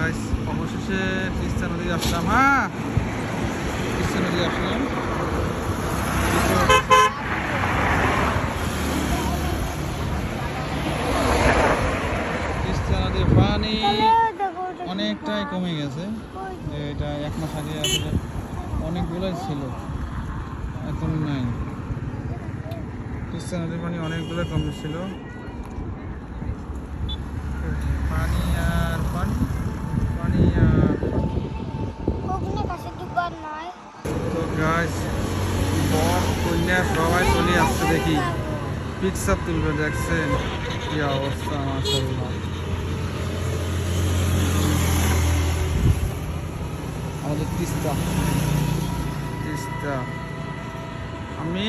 Guys অবশেষে তিস্তা নদী আসলাম হ্যাঁ? তিস্তা নদী আসলাম। তিস্তা নদীর পানি অনেকটাই কমে গেছে। এটা এক মাস আগে আসলে অনেকগুলোই ছিল, এখন নাই। তিস্তা নদীর পানি অনেকগুলো কমেছিল পানি আর পানি পানি আর তো গাছ বর কন্যা সবাই চলে আসছে দেখি পিকচার তুলবে দেখছেন কি অবস্থা মাসাল্লাহ আমাদের তিস্তা তিস্তা আমি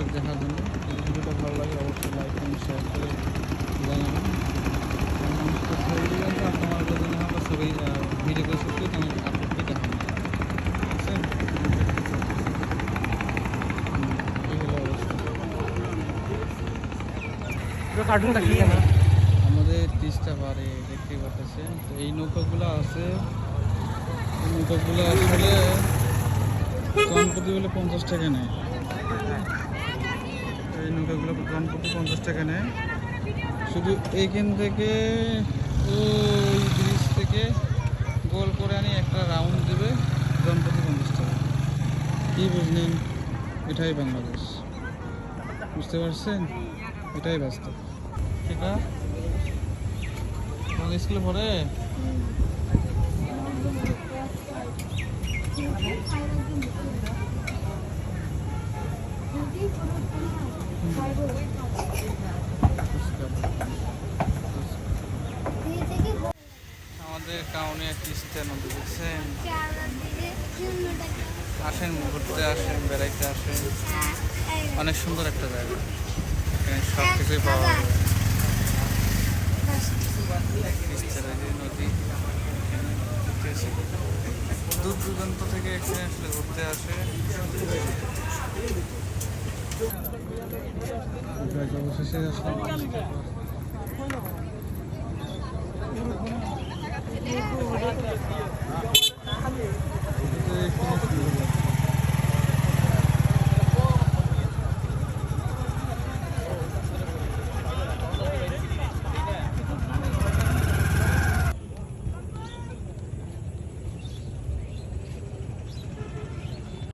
তোমাগুলো দেখার জন্য। যদি ভিডিওটা ভালো লাগে অবশ্যই লাইক এবং শেয়ার করে জানাবেন। তোমার জন্য আমরা সবাই ভিডিও করে সত্যি তুমি আপলোডকে দেখাবেন বুঝছেন? হুম, এই হলো অবস্থা। কার্টুনটা কি কেন আমাদের তিরিশটা পারে দেখতে পাচ্ছেন। তো এই নৌকাগুলো আছে। নৌকাগুলো আসলে জনপ্রতি বলে পঞ্চাশ টাকা নেয়। এই নৌকাগুলো জনপ্রতি পঞ্চাশ টাকা নেয়। শুধু এইখান থেকে ওই ব্রিজ থেকে গোল করে আনি, একটা রাউন্ড দেবে জনপ্রতি পঞ্চাশ টাকা। কী বুঝলেন? এটাই বাংলাদেশ। বুঝতে পারছেন? এটাই বাস্তব। তোমাদের স্কুলে পড়ে? আমাদের কাউনে তিস্তা নদী দেখছেন আসেন, ঘুরতে আসেন, বেড়াইতে আসেন। অনেক সুন্দর একটা জায়গা। এখানে সব কিছুই পাওয়া যাবে তিস্তার এই যে নদী দূর দূরান্ত থেকে এখানে আসলে ঘুরতে আসে। অবশেষে আসলাম